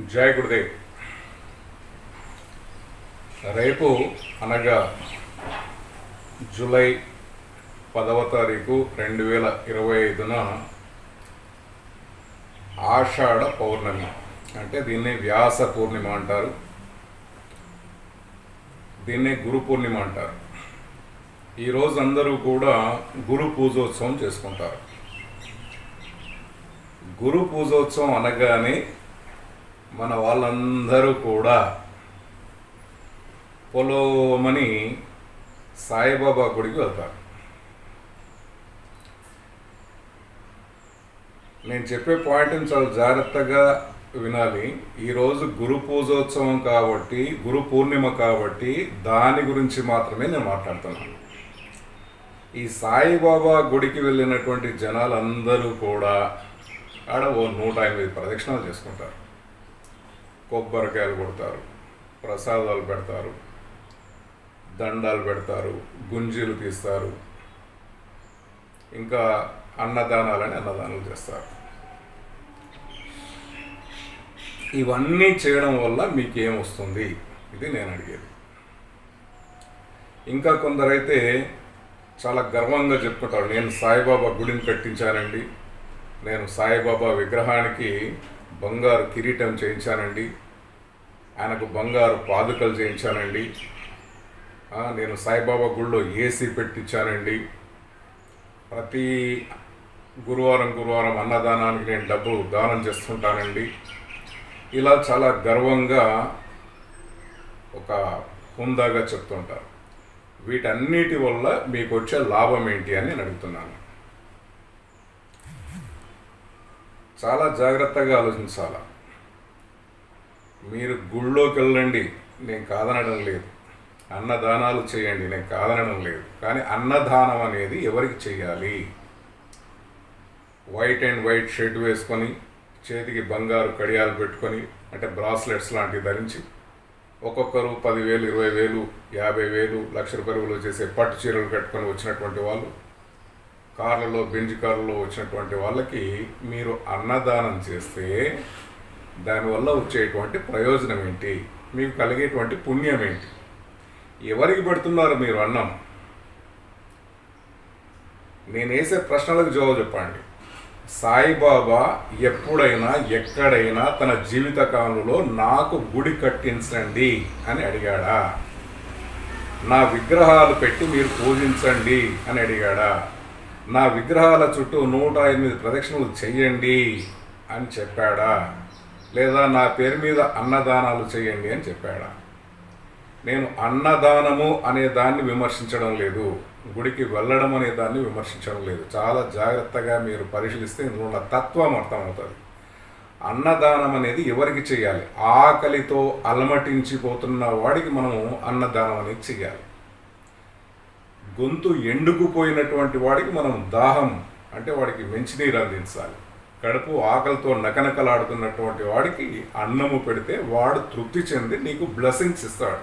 జై గురుదేవ్. రేపు అనగా జూలై పదవ తారీఖు రెండు వేల ఇరవై ఐదున ఆషాఢ పౌర్ణమి. అంటే దీన్ని వ్యాస పూర్ణిమ అంటారు. దీన్నే గురు పూర్ణిమ అంటారు. ఈరోజు అందరూ కూడా గురు పూజోత్సవం చేసుకుంటారు. గురు పూజోత్సవం అనగానే మన వాళ్ళందరూ కూడా పొలోమని సాయిబాబా గుడికి వెళ్తారు. నేను చెప్పే పాయింట్ని చాలా జాగ్రత్తగా వినాలి. ఈరోజు గురు పూజోత్సవం కాబట్టి గురు పూర్ణిమ కాబట్టి దాని గురించి మాత్రమే నేను మాట్లాడుతున్నాను. ఈ సాయిబాబా గుడికి వెళ్ళినటువంటి జనాలందరూ కూడా ఆడ ఓ నూట ఎనిమిది ప్రదక్షిణాలు చేసుకుంటారు. కొబ్బరికాయలు కొడతారు ప్రసాదాలు పెడతారు దండాలు పెడతారు గుంజీలు తీస్తారు. ఇంకా అన్నదానాలని అన్నదానాలు చేస్తారు. ఇవన్నీ చేయడం వల్ల మీకు ఏమొస్తుంది ఇది నేను అడిగేది. ఇంకా కొందరైతే చాలా గర్వంగా చెప్పుకుంటారు నేను సాయిబాబా గుడిని కట్టించానండి. నేను సాయిబాబా విగ్రహానికి బంగారు కిరీటం చేయించానండి. ఆయనకు బంగారు పాదుకలు చేయించానండి. నేను సాయిబాబా గుడిలో ఏసీ పెట్టించానండి. ప్రతి గురువారం గురువారం అన్నదానానికి నేను డబ్బు దానం చేస్తుంటానండి. ఇలా చాలా గర్వంగా ఒక హుందాగా చెప్తుంటారు. వీటన్నిటి వల్ల మీకు వచ్చే లాభం ఏంటి అని నేను అడుగుతున్నాను. చాలా జాగ్రత్తగా ఆలోచించాలా? మీరు గుళ్ళోకి వెళ్ళండి. నేను కాదనడం లేదు. అన్నదానాలు చేయండి. నేను కాదనడం లేదు. కానీ అన్నదానం అనేది ఎవరికి చేయాలి? వైట్ అండ్ వైట్ షర్ట్ వేసుకొని చేతికి బంగారు కడియాలు పెట్టుకొని అంటే బ్రాస్లెట్స్ లాంటివి ధరించి ఒక్కొక్కరు పదివేలు ఇరవై వేలు యాభై వేలు లక్ష రూపాయలు చేసే పట్టు చీరలు కట్టుకొని వచ్చినటువంటి వాళ్ళు కార్లలో బెంజ్ కార్లలో వచ్చినటువంటి వాళ్ళకి మీరు అన్నదానం చేస్తే దానివల్ల వచ్చేటువంటి ప్రయోజనం ఏంటి? మీకు కలిగేటువంటి పుణ్యం ఏంటి? ఎవరికి పెడుతున్నారు మీరు అన్నం? నేను వేసే ప్రశ్నలకు జవాబు చెప్పండి. సాయిబాబా ఎప్పుడైనా ఎక్కడైనా తన జీవితకాలంలో నాకు గుడి కట్టించండి అని అడిగాడా? నా విగ్రహాలు పెట్టి మీరు పూజించండి అని అడిగాడా? నా విగ్రహాల చుట్టూ నూట ఎనిమిది ప్రదక్షిణలు చెయ్యండి అని చెప్పాడా? లేదా నా పేరు మీద అన్నదానాలు చేయండి అని చెప్పాడా. నేను అన్నదానము అనే దాన్ని విమర్శించడం లేదు. గుడికి వెళ్ళడం అనే దాన్ని విమర్శించడం లేదు. చాలా జాగ్రత్తగా మీరు పరిశీలిస్తే ఇందులో ఉన్న తత్వం అర్థమవుతుంది. అన్నదానం అనేది ఎవరికి చేయాలి? ఆకలితో అలమటించిపోతున్న వాడికి మనము అన్నదానం అనేది చేయాలి. గొంతు ఎండుకుపోయినటువంటి వాడికి మనం దాహం అంటే వాడికి మంచినీరు అందించాలి. కడుపు ఆకలితో నకనకలాడుతున్నటువంటి వాడికి అన్నము పెడితే వాడు తృప్తి చెంది నీకు బ్లెస్సింగ్స్ ఇస్తాడు.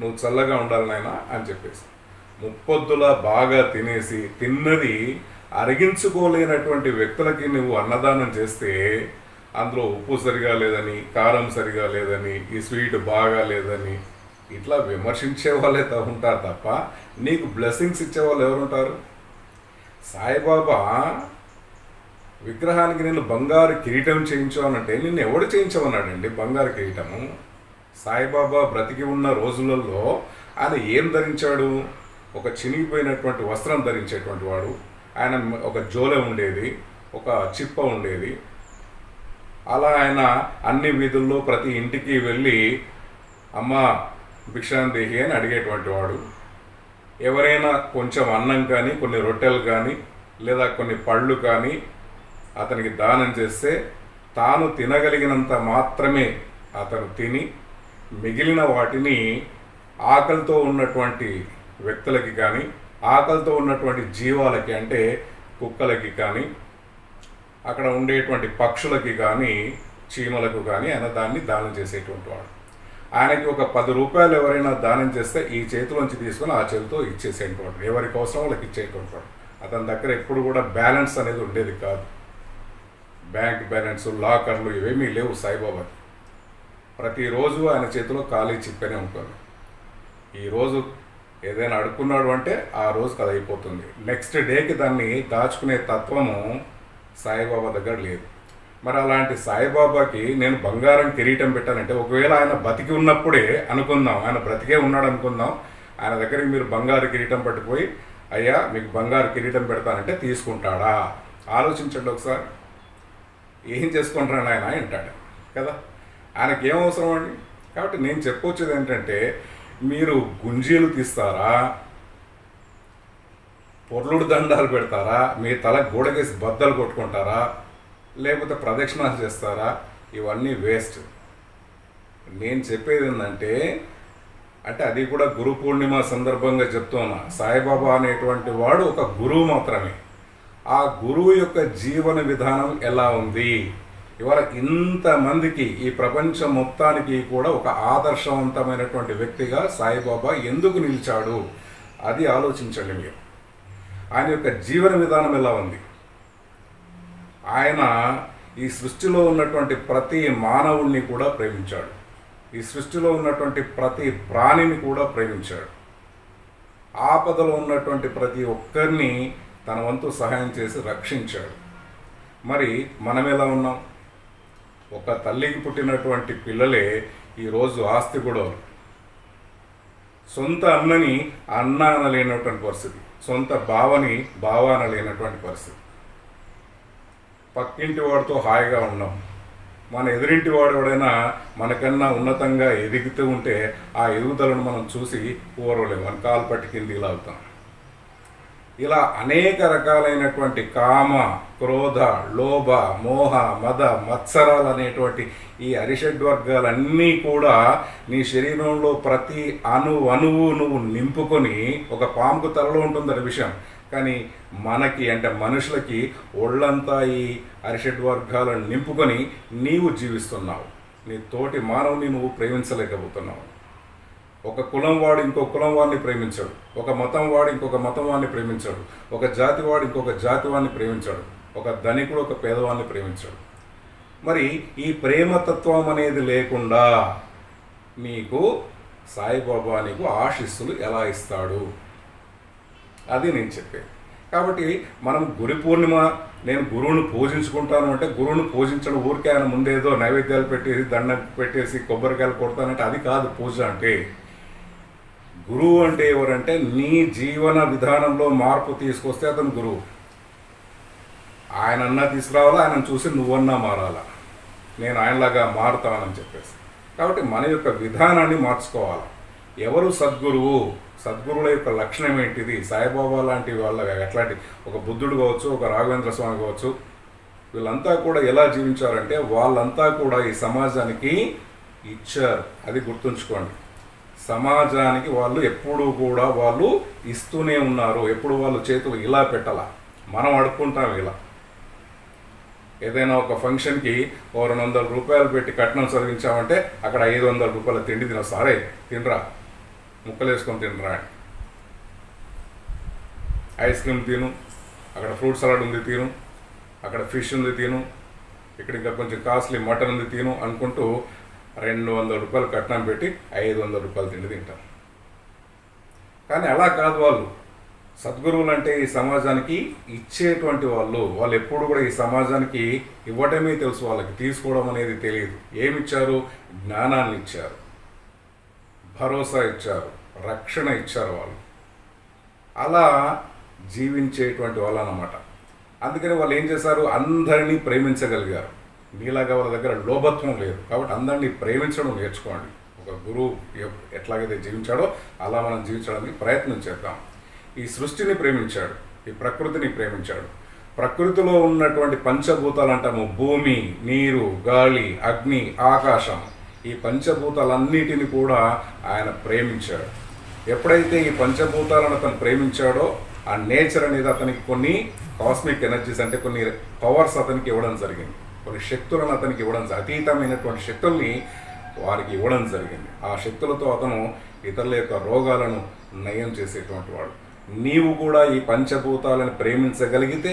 నువ్వు చల్లగా ఉండాలి నాయనా అని చెప్పేసి. ముప్పొద్దులా బాగా తినేసి తిన్నది అరిగించుకోలేనటువంటి వ్యక్తులకి నువ్వు అన్నదానం చేస్తే అందులో ఉప్పు సరిగా లేదని కారం సరిగా లేదని ఈ స్వీట్ బాగా లేదని ఇట్లా విమర్శించే వాళ్ళే త- ఉంటారు తప్ప నీకు బ్లెస్సింగ్స్ ఇచ్చే వాళ్ళు ఎవరుంటారు? సాయిబాబా విగ్రహానికి నేను బంగారు కిరీటం చేయించానంటే నిన్ను ఎవడు చేయించమన్నాడండి బంగారు కిరీటము? సాయిబాబా బ్రతికి ఉన్న రోజులలో ఆయన ఏం ధరించాడు? ఒక చినిగిపోయినటువంటి వస్త్రం ధరించేటువంటి వాడు. ఆయన ఒక జోలె ఉండేది ఒక చిప్ప ఉండేది. అలా ఆయన అన్ని వీధుల్లో ప్రతి ఇంటికి వెళ్ళి అమ్మ భిక్షాందేహి అని అడిగేటువంటి వాడు. ఎవరైనా కొంచెం అన్నం కానీ కొన్ని రొట్టెలు కానీ లేదా కొన్ని పళ్ళు కానీ అతనికి దానం చేస్తే తాను తినగలిగినంత మాత్రమే అతను తిని మిగిలిన వాటిని ఆకలితో ఉన్నటువంటి వ్యక్తులకి కానీ ఆకలితో ఉన్నటువంటి జీవాలకి అంటే కుక్కలకి కానీ అక్కడ ఉండేటువంటి పక్షులకి కానీ చీమలకు కానీ ఆయన దాన్ని దానం చేసేటువంటి వాడు. ఆయనకి ఒక పది రూపాయలు ఎవరైనా దానం చేస్తే ఈ చేతిలోంచి తీసుకొని ఆ చేతితో ఇచ్చేసేటువంటి ఎవరికి అవసరం వాళ్ళకి ఇచ్చేటువంటి వాడు. అతని దగ్గర ఎప్పుడు కూడా బ్యాలెన్స్ అనేది ఉండేది కాదు. బ్యాంక్ బ్యాలెన్స్ లాకర్లు ఇవేమీ లేవు సాయిబాబాకి ప్రతిరోజు ఆయన చేతిలో ఖాళీ చిప్పనే ఉంటుంది. ఈరోజు ఏదైనా అడుక్కున్నాడు అంటే ఆ రోజుకి అది అయిపోతుంది. నెక్స్ట్ డేకి దాన్ని దాచుకునే తత్వము సాయిబాబా దగ్గర లేదు. మరి అలాంటి సాయిబాబాకి నేను బంగారం కిరీటం పెట్టాలంటే ఒకవేళ ఆయన బతికి ఉన్నప్పుడే అనుకుందాం ఆయన బ్రతికే ఉన్నాడు అనుకుందాం ఆయన దగ్గరికి మీరు బంగారు కిరీటం పట్టుకుపోయి అయ్యా మీకు బంగారు కిరీటం పెడతానంటే తీసుకుంటాడా? ఆలోచించండి ఒకసారి. ఏం చేసుకుంటారని ఆయన అంటాడు కదా? ఆయనకి ఏం అవసరం అండి? కాబట్టి నేను చెప్పొచ్చేది ఏంటంటే మీరు గుంజీలు తీస్తారా? పొర్లుడు దండాలు పెడతారా? మీ తల గోడకేసి బద్దలు కొట్టుకుంటారా? లేకపోతే ప్రదక్షిణాలు చేస్తారా? ఇవన్నీ వేస్ట్. నేను చెప్పేది ఏంటంటే అంటే అది కూడా గురు పూర్ణిమ సందర్భంగా చెప్తున్నా. సాయిబాబా అనేటువంటి వాడు ఒక గురువు మాత్రమే. ఆ గురువు యొక్క జీవన విధానం ఎలా ఉంది? ఇవాళ ఇంతమందికి ఈ ప్రపంచం మొత్తానికి కూడా ఒక ఆదర్శవంతమైనటువంటి వ్యక్తిగా సాయిబాబా ఎందుకు నిలిచాడు? అది ఆలోచించండి మీరు. ఆయన యొక్క జీవన విధానం ఎలా ఉంది? ఆయన ఈ సృష్టిలో ఉన్నటువంటి ప్రతి మానవుణ్ణి కూడా ప్రేమించాడు. ఈ సృష్టిలో ఉన్నటువంటి ప్రతి ప్రాణిని కూడా ప్రేమించాడు. ఆపదలో ఉన్నటువంటి ప్రతి ఒక్కరిని తన వంతు సహాయం చేసి రక్షించాడు. మరి మనం ఎలా ఉన్నాం? ఒక తల్లికి పుట్టినటువంటి పిల్లలే ఈరోజు ఆస్తి కూడా సొంత అన్నని అన్న అనలేనటువంటి పరిస్థితి. సొంత బావని బావ అనలేనటువంటి పరిస్థితి. పక్కింటి వాడితో హాయిగా ఉన్నాం. మన ఎదురింటి వాడు ఎవడైనా మనకన్నా ఉన్నతంగా ఎదుగుతూ ఉంటే ఆ ఎదుగుదలను మనం చూసి ఓరలేము మన కాలు పట్టి కిందికి లాగుతాం ఇలా అనేక రకాలైనటువంటి కామ క్రోధ లోభ మోహ మద మత్సరాలు అనేటువంటి ఈ అరిషడ్ వర్గాలన్నీ కూడా నీ శరీరంలో ప్రతి అణు అణువు నువ్వు నింపుకొని ఒక పాముకు తలలో ఉంటుందనే విషయం. కానీ మనకి అంటే మనుషులకి ఒళ్ళంతా ఈ అరిషడ్ వర్గాలను నింపుకొని నీవు జీవిస్తున్నావు. నీ తోటి మానవుని నువ్వు ప్రేమించలేకపోతున్నావు. ఒక కులం వాడు ఇంకో కులం వాడిని ప్రేమించాడు. ఒక మతం వాడు ఇంకొక మతం వాడిని ప్రేమించాడు. ఒక జాతి వాడు ఇంకొక జాతి వాడిని ప్రేమించాడు. ఒక ధనికుడు ఒక పేదవాడిని ప్రేమించాడు. మరి ఈ ప్రేమతత్వం అనేది లేకుండా నీకు సాయిబాబా నీకు ఆశీస్సులు ఎలా ఇస్తాడు? అది నేను చెప్పేది. కాబట్టి మనం గురి పూర్ణిమ నేను గురువును పూజించుకుంటాను అంటే గురువును పూజించడం ఊరికే ఆయన ముందేదో నైవేద్యాలు పెట్టేసి దండం పెట్టేసి కొబ్బరికాయలు కొడతానంటే అది కాదు పూజ అంటే. గురువు అంటే ఎవరంటే నీ జీవన విధానంలో మార్పు తీసుకొస్తే అతను గురువు. ఆయన అన్నా తీసుకురావాలా ఆయన చూసి నువ్వన్నా మారాలా. నేను ఆయనలాగా మారుతానని చెప్పేసి. కాబట్టి మన యొక్క విధానాన్ని మార్చుకోవాలి. ఎవరు సద్గురువు? సద్గురువుల యొక్క లక్షణం ఏంటిది? సాయిబాబా లాంటి వాళ్ళ ఎట్లాంటి? ఒక బుద్ధుడు కావచ్చు ఒక రాఘవేంద్ర స్వామి కావచ్చు వీళ్ళంతా కూడా ఎలా జీవించారంటే వాళ్ళంతా కూడా ఈ సమాజానికి ఇచ్చారు. అది గుర్తుంచుకోండి. సమాజానికి వాళ్ళు ఎప్పుడూ కూడా వాళ్ళు ఇస్తూనే ఉన్నారు. ఎప్పుడు వాళ్ళు చేతులు ఇలా పెట్టాల? మనం అడుక్కుంటాం ఇలా. ఏదైనా ఒక ఫంక్షన్కి ఓ రెండు వందల రూపాయలు పెట్టి కట్నం చదివించామంటే అక్కడ ఐదు వందల రూపాయల తిండి తిన సరే తినరా? ముక్కలు వేసుకొని తినరా ఐస్ క్రీమ్ తిను అక్కడ ఫ్రూట్ సలాడ్ ఉంది తిను అక్కడ ఫిష్ ఉంది తిను ఇక్కడ ఇంకా కొంచెం కాస్ట్లీ మటన్ ఉంది తిను అనుకుంటూ రెండు వందల రూపాయలు కట్నం పెట్టి ఐదు వందల రూపాయలు తిండి తింటాం కానీ అలా కాదు వాళ్ళు. సద్గురువులు అంటే ఈ సమాజానికి ఇచ్చేటువంటి వాళ్ళు వాళ్ళు ఎప్పుడు కూడా ఈ సమాజానికి ఇవ్వటమే తెలుసు వాళ్ళకి తీసుకోవడం అనేది తెలియదు. ఏమిచ్చారు? జ్ఞానాన్ని ఇచ్చారు. భరోసా ఇచ్చారు. రక్షణ ఇచ్చారు వాళ్ళు. అలా జీవించేటువంటి వాళ్ళు అన్నమాట అందుకని వాళ్ళు ఏం చేశారు? అందరినీ ప్రేమించగలిగారు. మీలాగా వాళ్ళ దగ్గర లోభత్వం లేదు. కాబట్టి అందరినీ ప్రేమించడం నేర్చుకోండి. ఒక గురువు ఎట్లాగైతే జీవించాడో అలా మనం జీవించడానికి ప్రయత్నం చేద్దాం. ఈ సృష్టిని ప్రేమించాడు. ఈ ప్రకృతిని ప్రేమించాడు. ప్రకృతిలో ఉన్నటువంటి పంచభూతాలు అంటాము భూమి నీరు గాలి అగ్ని ఆకాశం ఈ పంచభూతాలన్నిటిని కూడా ఆయన ప్రేమించాడు. ఎప్పుడైతే ఈ పంచభూతాలను అతను ప్రేమించాడో ఆ నేచర్ అనేది అతనికి కొన్ని కాస్మిక్ ఎనర్జీస్ అంటే కొన్ని పవర్స్ అతనికి ఇవ్వడం జరిగింది. కొన్ని శక్తులను అతనికి ఇవ్వడం అతీతమైనటువంటి శక్తుల్ని వారికి ఇవ్వడం జరిగింది. ఆ శక్తులతో అతను ఇతరుల యొక్క రోగాలను నయం చేసేటువంటి వాడు. నీవు కూడా ఈ పంచభూతాలను ప్రేమించగలిగితే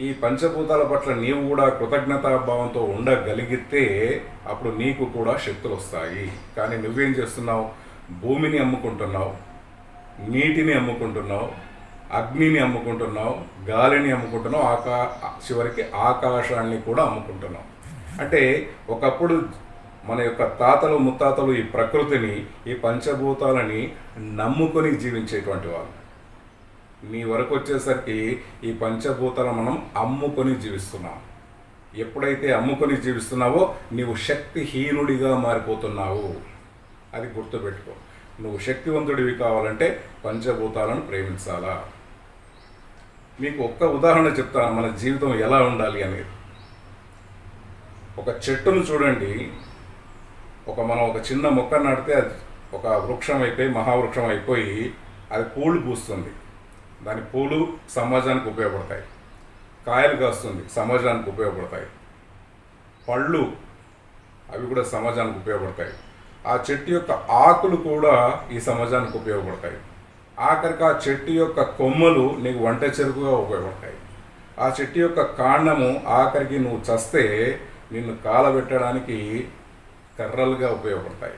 ఈ పంచభూతాల పట్ల నీవు కూడా కృతజ్ఞతాభావంతో ఉండగలిగితే అప్పుడు నీకు కూడా శక్తులు వస్తాయి కానీ నువ్వేం చేస్తున్నావు? భూమిని అమ్ముకుంటున్నావు నీటిని అమ్ముకుంటున్నావు అగ్నిని అమ్ముకుంటున్నావు గాలిని అమ్ముకుంటున్నావు ఆకా చివరికి ఆకాశాన్ని కూడా అమ్ముకుంటున్నావు. అంటే ఒకప్పుడు మన యొక్క తాతలు ముత్తాతలు ఈ ప్రకృతిని ఈ పంచభూతాలని నమ్ముకొని జీవించేటువంటి వాళ్ళు. నీ వరకు వచ్చేసరికి ఈ పంచభూతాలను మనం అమ్ముకొని జీవిస్తున్నాం. ఎప్పుడైతే అమ్ముకొని జీవిస్తున్నావో నీవు శక్తిహీనుడిగా మారిపోతున్నావు. అది గుర్తుపెట్టుకో. నువ్వు శక్తివంతుడివి కావాలంటే పంచభూతాలను ప్రేమించాలా? మీకు ఒక్క ఉదాహరణ చెప్తాను మన జీవితం ఎలా ఉండాలి అనేది. ఒక చెట్టును చూడండి. ఒక మనం ఒక చిన్న మొక్క నాటితే అది ఒక వృక్షం అయిపోయి మహావృక్షం అయిపోయి అది పూలు పూస్తుంది. దాని పూలు సమాజానికి ఉపయోగపడతాయి. కాయలు కాస్తుంది సమాజానికి ఉపయోగపడతాయి. పళ్ళు అవి కూడా సమాజానికి ఉపయోగపడతాయి. ఆ చెట్టు యొక్క ఆకులు కూడా ఈ సమాజానికి ఉపయోగపడతాయి. ఆఖరికి ఆ చెట్టు యొక్క కొమ్మలు నీకు వంట చెరుకుగా ఉపయోగపడతాయి. ఆ చెట్టు యొక్క కాండము ఆఖరికి నువ్వు చస్తే నిన్ను కాలబెట్టడానికి కర్రలుగా ఉపయోగపడతాయి.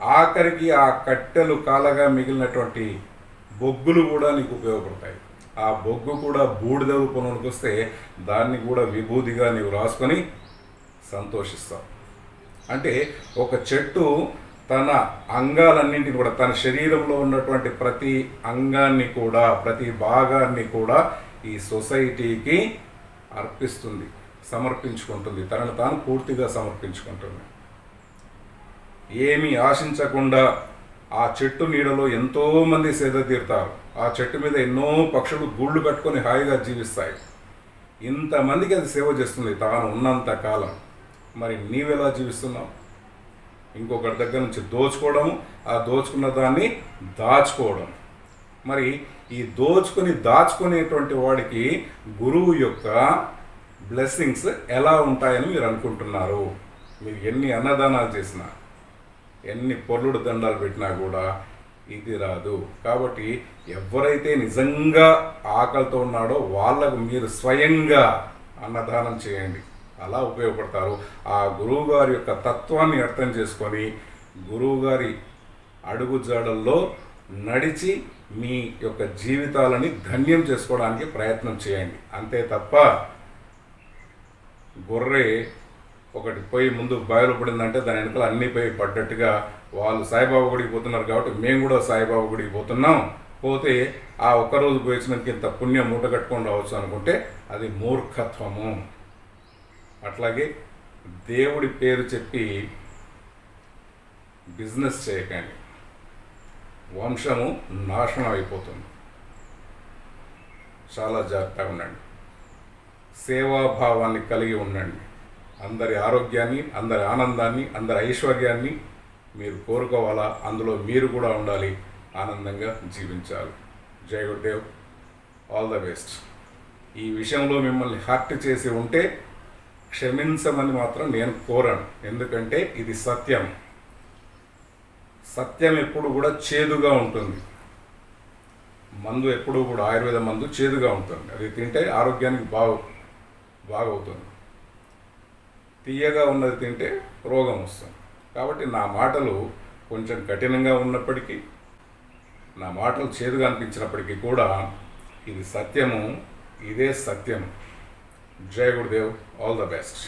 ఆఖరికి ఆ కట్టెలు కాలగా మిగిలినటువంటి బొగ్గులు కూడా నీకు ఉపయోగపడతాయి. ఆ బొగ్గు కూడా బూడిద రూపంలోకి వస్తే దాన్ని కూడా విభూతిగా నీవు రాసుకొని సంతోషిస్తావు. అంటే ఒక చెట్టు తన అంగాలన్నింటిని కూడా తన శరీరంలో ఉన్నటువంటి ప్రతి అంగాన్ని కూడా ప్రతి భాగాన్ని కూడా ఈ సొసైటీకి అర్పిస్తుంది సమర్పించుకుంటుంది. తనను తాను పూర్తిగా సమర్పించుకుంటుంది. ఏమీ ఆశించకుండా ఆ చెట్టు నీడలో ఎంతో మంది సేద తీరుతారు. ఆ చెట్టు మీద ఎన్నో పక్షులు గూళ్ళు కట్టుకొని హాయిగా జీవిస్తాయి. ఇంతమందికి అది సేవ చేస్తుంది. తాను ఉన్నంత కాలం. మరి నీవెలా జీవిస్తున్నావు? ఇంకొకరి దగ్గర నుంచి దోచుకోవడం ఆ దోచుకున్న దాన్ని దాచుకోవడం. మరి ఈ దోచుకొని దాచుకునేటువంటి వాడికి గురువు యొక్క బ్లెస్సింగ్స్ ఎలా ఉంటాయని మీరు అనుకుంటున్నారు? మీరు ఎన్ని అన్నదానాలు చేసినా ఎన్ని పొల్లుడు దండాలు పెట్టినా కూడా ఇది రాదు. కాబట్టి ఎవరైతే నిజంగా ఆకలితో ఉన్నాడో వాళ్ళకు మీరు స్వయంగా అన్నదానం చేయండి. అలా ఉపయోగపడతారు. ఆ గురువుగారి యొక్క తత్వాన్ని అర్థం చేసుకొని గురువుగారి అడుగుజాడల్లో నడిచి మీ యొక్క జీవితాలని ధన్యం చేసుకోవడానికి ప్రయత్నం చేయండి. అంతే తప్ప గొర్రె ఒకటి పోయి ముందు బయలు పడిందంటే దాని వెనకాల అన్ని పోయి పడ్డట్టుగా వాళ్ళు సాయిబాబా గుడికి పోతున్నారు కాబట్టి మేము కూడా సాయిబాబా గుడికి పోతున్నాం. పోతే ఆ ఒక్కరోజు పోయించినందుకు ఇంత పుణ్యం మూట కట్టుకొని రావచ్చు అనుకుంటే అది మూర్ఖత్వము. అట్లాగే దేవుడి పేరు చెప్పి బిజినెస్ చేయకండి. వంశము నాశనం అయిపోతుంది. చాలా జాగ్రత్తగా ఉండండి. సేవాభావాన్ని కలిగి ఉండండి. అందరి ఆరోగ్యాన్ని అందరి ఆనందాన్ని అందరి ఐశ్వర్యాన్ని మీరు కోరుకోవాలా? అందులో మీరు కూడా ఉండాలి. ఆనందంగా జీవించాలి. జై గురుదేవ్ ఆల్ ద బెస్ట్. ఈ విషయంలో మిమ్మల్ని హర్ట్ చేసి ఉంటే క్షమించమని మాత్రం నేను కోరాను. ఎందుకంటే ఇది సత్యం. సత్యం ఎప్పుడు కూడా చేదుగా ఉంటుంది. మందు ఎప్పుడు కూడా ఆయుర్వేద మందు చేదుగా ఉంటుంది. అది తింటే ఆరోగ్యానికి బాగు బాగవుతుంది. తీయగా ఉన్నది తింటే రోగం వస్తుంది. కాబట్టి నా మాటలు కొంచెం కఠినంగా ఉన్నప్పటికీ నా మాటలు చేదుగా అనిపించినప్పటికీ కూడా ఇది సత్యము ఇదే సత్యం జై గురుదేవ్ ఆల్ ద బెస్ట్